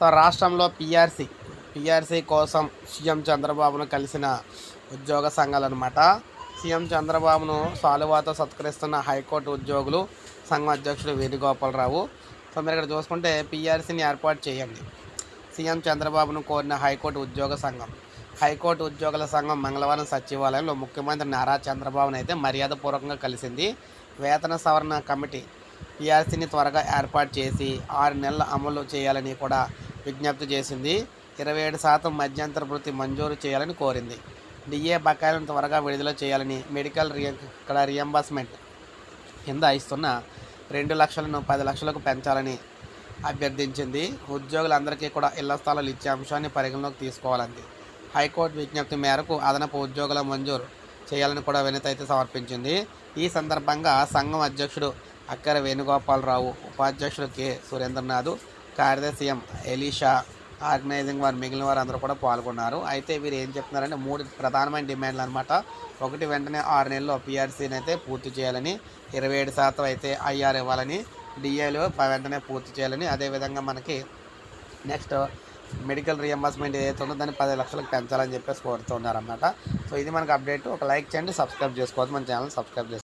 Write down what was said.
So రాష్ట్రంలో PRC PRC కోసం CM చంద్రబాబును కలిసిన ఉద్యోగ సంఘాలు అనమాట సీఎం చంద్రబాబును సాలువాతో సత్కరిస్తున్న హైకోర్టు ఉద్యోగులు సంఘం అధ్యక్షుడు వేణుగోపాలరావు. సో మీరు ఇక్కడ చూసుకుంటే పిఆర్సీని ఏర్పాటు చేయండి. సీఎం చంద్రబాబును కోరిన హైకోర్టు ఉద్యోగ సంఘం. హైకోర్టు ఉద్యోగుల సంఘం మంగళవారం సచివాలయంలో ముఖ్యమంత్రి నారా చంద్రబాబును అయితే మర్యాదపూర్వకంగా కలిసింది. వేతన సవరణ కమిటీ పిఆర్సీని త్వరగా ఏర్పాటు చేసి ఆరు నెలల అమలు చేయాలని కూడా విజ్ఞప్తి చేసింది. ఇరవై ఏడు శాతం మధ్యంతర వృత్తి మంజూరు చేయాలని కోరింది. డిఏ బకాయిలను త్వరగా విడుదల చేయాలని మెడికల్ రి ఇక్కడ రియంబర్స్మెంట్ కింద ఇస్తున్న రెండు లక్షలను పది లక్షలకు పెంచాలని అభ్యర్థించింది. ఉద్యోగులందరికీ కూడా ఇళ్ళ స్థలాలు ఇచ్చే అంశాన్ని పరిగణలోకి తీసుకోవాలంది. హైకోర్టు విజ్ఞప్తి మేరకు అదనపు ఉద్యోగుల మంజూరు చేయాలని కూడా వినతి అయితే సమర్పించింది. ఈ సందర్భంగా సంఘం అధ్యక్షుడు అక్కర వేణుగోపాలరావు ఉపాధ్యక్షుడు కె. సురేంద్రనాథ్ కార్యదర్శి ఎం ఎలీషా ఆర్గనైజింగ్ వారు మిగిలిన వారు అందరూ కూడా పాల్గొన్నారు. అయితే వీరు ఏం చెప్తున్నారంటే మూడు ప్రధానమైన డిమాండ్లు అనమాట ఒకటి వెంటనే ఆరు నెలల్లో పిఆర్సీని అయితే పూర్తి చేయాలని ఇరవై ఏడు శాతం అయితే ఐఆర్ ఇవ్వాలని డిఏలు వెంటనే పూర్తి చేయాలని. అదేవిధంగా మనకి నెక్స్ట్ మెడికల్ రియంబర్స్మెంట్ ఏదైతే ఉందో దాన్ని పది లక్షలకు పెంచాలని చెప్పేసి కోరుతున్నారు అన్నమాట సో ఇది మనకు అప్డేట్. ఒక లైక్ చేయండి సబ్స్క్రైబ్ చేసుకోవచ్చు మన ఛానల్ సబ్స్క్రైబ్ చేసుకోండి.